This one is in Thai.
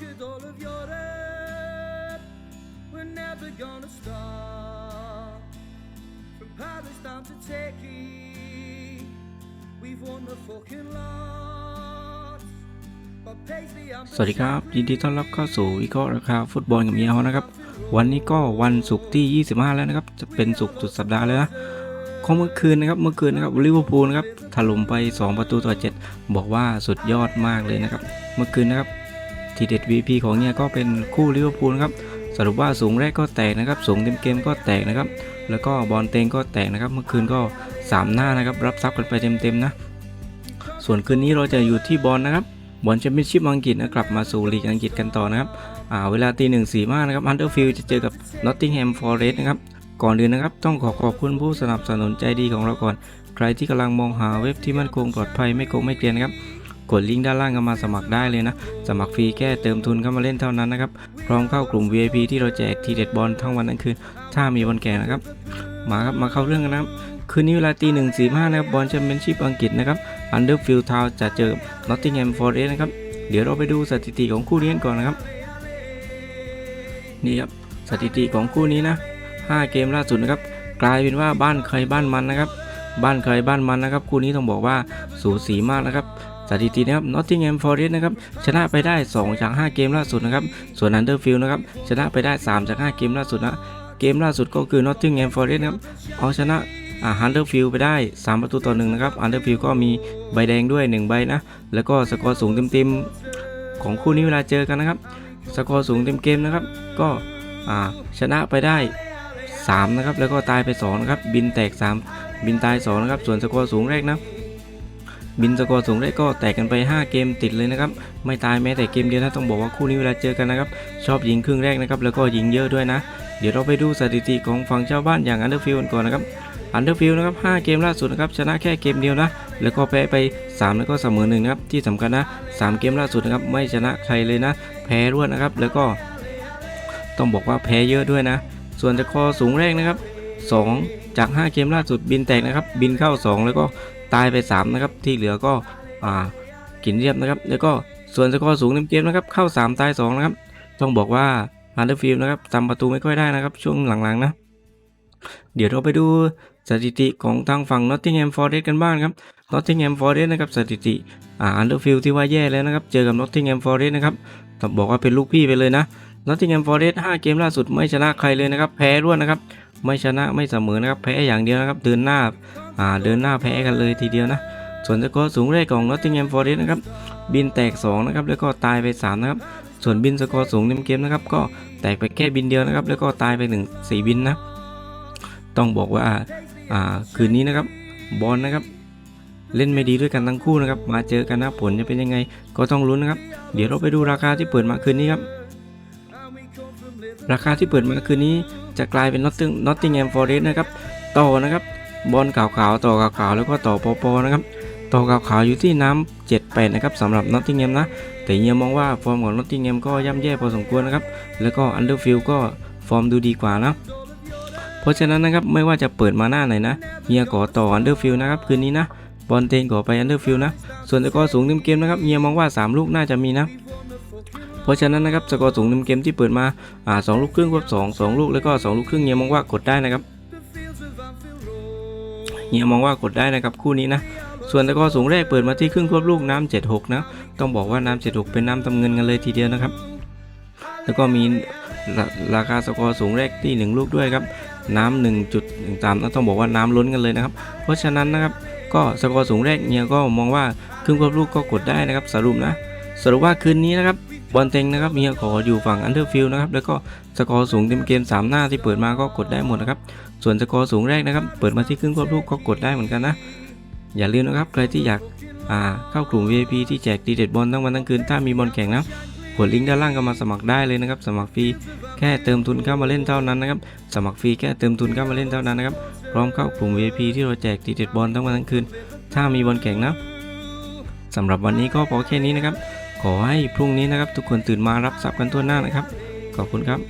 Cause all of Europe, we're never gonna stop. From Palestine to Turkey, we've won the fucking lot. But Paisley and สวัสดีครับ ยินดีต้อนรับเข้าสู่วิเคราะห์ราคาฟุตบอลกับเมียเขานะครับ วันนี้ก็วันศุกร์ที่ 25 แล้วนะครับ จะเป็นศุกร์สุดสัปดาห์เลยนะของเมื่อคืนนะครับ เมื่อคืนนะครับลิเวอร์พูลนะครับถล่มไป 2 ประตูต่อ 7 บอกว่าสุดยอดมากเลยนะครับ เมื่อคืนนะครับ ทีเด็ด VP ของเนี่ยก็เป็นคู่ลิเวอร์พูลครับสรุปว่าสูงแรกก็แตกนะครับ สูงเต็มเกมก็แตกนะครับ แล้วก็บอลเตงก็แตกนะครับ เมื่อคืนก็ 3 หน้านะครับ รับซับกันไปเต็มๆนะ ส่วนคืนนี้เราจะอยู่ที่บอลนะครับ บอลแชมเปี้ยนชิพอังกฤษนะกลับมาสู่ลีกอังกฤษกันต่อนะครับเวลาตีหนึ่งสี่มากนะครับอันเดอร์ฟิลจะเจอกับนอตติงแฮมฟอร์เรสต์นะครับ ก่อนอื่นนะครับ ต้องขอขอบคุณผู้สนับสนุนใจดีของเราก่อน ใครที่กำลังมองหาเว็บที่มั่นคงปลอดภัยไม่โกงไม่เกลียนครับ กดลิงก์ด้านล่างกันมาสมัครได้เลยนะ สมัครฟรีแค่เติมทุนเข้ามาเล่นเท่านั้นนะครับ พร้อมเข้ากลุ่ม VIP ที่เราแจกทีเด็ดบอลทั้งวันทั้งคืน ถ้ามีบอลแก่นะครับ มาครับ มาเข้าเรื่องกันนะครับ คืนนี้เวลาตีหนึ่งสี่ห้านะครับ บอลแชมเปี้ยนชิพอังกฤษนะครับ อันเดอร์ฟิลทาวจะเจอนอตติงแฮมฟอร์เรสนะครับ เดี๋ยวเราไปดูสถิติของคู่นี้กันก่อนนะครับ นี่ครับ สถิติของคู่นี้นะ5เกมล่าสุดนะครับ กลายเป็นว่าบ้านใครบ้านมันนะครับ บ้านใครบ้านมันนะครับ คู่นี้ต้องบอกว่าสูสีมากนะครับ สถิตินะครับ Nottingham Forest นะครับชนะไปได้ 2 จาก 5 เกมล่าสุดนะครับส่วน Underfield นะครับชนะไปได้ 3 จาก 5 เกมล่าสุดนะเกมล่าสุดก็คือ Nottingham Forest นะครับเอาชนะอ่า Underfield ไปได้ 3 ประตูต่อหนึ่งนะครับ Underfield ก็มีใบแดงด้วย 1 ใบนะแล้วก็สกอร์สูงเต็มๆของคู่นี้เวลาเจอกันนะครับสกอร์สูงเต็มเกมนะครับก็อ่าชนะไปได้3นะครับแล้วก็ตายไป2นะครับบินแตก 3 บินตาย2นะครับส่วนสกอร์สูงแรกนะ บินสกอร์สูงแรกก็แตกกันไป 5 เกมติดเลยนะครับ ไม่ตายแม้แต่เกมเดียวนะต้องบอกว่าคู่นี้เวลาเจอกันนะครับ ชอบยิงครึ่งแรกนะครับ แล้วก็ยิงเยอะด้วยนะ เดี๋ยวเราไปดูสถิติของฝั่งเจ้าบ้านอย่างอันเดอร์ฟิลก่อนนะครับอันเดอร์ฟิลนะครับ 5 เกมล่าสุดนะครับ ชนะแค่เกมเดียวนะ แล้วก็แพ้ไป 3 แล้วก็เสมอหนึ่งนะครับ ที่สำคัญนะ 3 เกมล่าสุดนะครับ ไม่ชนะใครเลยนะ แพ้รวดนะครับ แล้วก็ ต้องบอกว่าแพ้เยอะด้วยนะ ส่วนสกอสูงแรกนะครับ 2 จาก 5 เกมล่าสุดบินแตกนะครับ บินเข้า 2 แล้วก็ ตายไป 3 นะครับ ที่เหลือก็อ่ากินเรียบนะครับ แล้วก็ส่วนสกอร์สูงเต็มเกมนะครับเข้า 3 ตาย 2 นะครับ ต้องบอกว่าฮันเดอร์ฟิลนะครับทำประตูไม่ค่อยได้นะครับ ช่วงหลังๆนะ เดี๋ยวเราไปดูสถิติของทางฝั่ง Nottingham Forest กันบ้างครับ Nottingham Forest นะครับสถิติอ่าอันเดอร์ฟิลที่ว่าแย่แล้วนะครับ เจอกับ Nottingham Forest นะครับต้องบอกว่าเป็นลูกพี่ไปเลยนะ Nottingham Forest 5เกมล่าสุดไม่ชนะใครเลยนะครับ แพ้รวดนะครับ ไม่ชนะไม่เสมอนะครับ แพ้อย่างเดียวนะครับเดินหน้า เดินหน้าแพ้กันเลยทีเดียวนะ ส่วนสกอร์สูงแรกของ Nottingham Forest นะครับ บินแตก 2 นะครับ แล้วก็ตายไป 3 นะครับ ส่วนบินสกอร์สูงเต็มเกมนะครับ ก็แตกไปแค่บินเดียวนะครับ แล้วก็ตายไป1 4บินนะ ต้องบอกว่าคืนนี้นะครับ บอลนะครับเล่นไม่ดีด้วยกันทั้งคู่นะครับ มาเจอกันนะผลจะเป็นยังไง ก็ต้องลุ้นนะครับ เดี๋ยวเราไปดูราคาที่เปิดมาคืนนี้ครับ ราคาที่เปิดมาคืนนี้จะกลายเป็น Notting Nottingham Forest นะครับ ต่อนะครับ บอลขาวๆต่อขาวๆแล้วก็ต่อปอปอนะครับต่อขาวๆอยู่ที่น้ำ7 8 นะครับสำหรับ Nottingham นะแต่เฮียมองว่าฟอร์มของ Nottingham ก็ย่ำแย่พอสมควรนะครับแล้วก็ Underfield ก็ฟอร์มดูดีกว่านะเพราะฉะนั้นนะครับไม่ว่าจะเปิดมาหน้าไหนนะเฮียขอต่อ Underfield นะครับคืนนี้นะบอลเตงขอไป Underfield นะส่วนสกอร์สูงเต็มเกมนะครับเฮียมองว่า 3 ลูกน่าจะมีนะเพราะฉะนั้นนะครับสกอร์สูงเต็มเกมที่เปิดมาอ่าสองลูกครึ่งควบสองสองลูกแล้วก็สองลูกครึ่งเฮียมองว่ากดได้นะครับ ฮียมองว่ากดได้นะครับคู่นี้นะ ส่วนตะกอสูงแรกเปิดมาที่ครึ่งควบลูกน้ำ76 นะ ต้องบอกว่าน้ำ76 เป็นน้ำทำเงินกันเลยทีเดียวนะครับ แล้วก็มีราราคาสกอร์สูงแรกที่ 1 ลูกด้วยครับน้ำ1.13นะต้องบอกว่าน้ำล้นกันเลยนะครับ เพราะฉะนั้นนะครับก็สกอร์สูงแรกเนี่ยก็มองว่าครึ่งควบลูกก็กดได้นะครับสรุปนะ สรุปว่าคืนนี้นะครับ บอลเต็งนะครับเมียขออยู่ฝั่งอันเดอร์ฟิลนะครับแล้วก็สกอร์สูงเต็มเกม 3 หน้าที่เปิดมาก็กดได้หมดนะครับส่วนสกอร์สูงแรกนะครับ เปิดมาที่ครึ่งควบลูกก็กดได้เหมือนกันนะ อย่าลืมนะครับใครที่อยากเข้ากลุ่ม VIP ที่แจกดีเด็ดบอลทั้งวันทั้งคืนถ้ามีบอลแข่งนะกดลิงก์ด้านล่างก็มาสมัครได้เลยนะครับ สมัครฟรีแค่เติมทุนเข้ามาเล่นเท่านั้นนะครับ สมัครฟรีแค่เติมทุนเข้ามาเล่นเท่านั้นนะครับ พร้อมเข้ากลุ่ม VIP ที่เราแจกดีเด็ดบอลทั้งวันทั้งคืน ถ้ามีบอลแข่งนะสำหรับวันนี้ก็พอแค่นี้นะครับ ขอให้พรุ่งนี้นะครับ ทุกคนตื่นมารับทรัพย์กันทั่วหน้านะครับ ขอบคุณครับ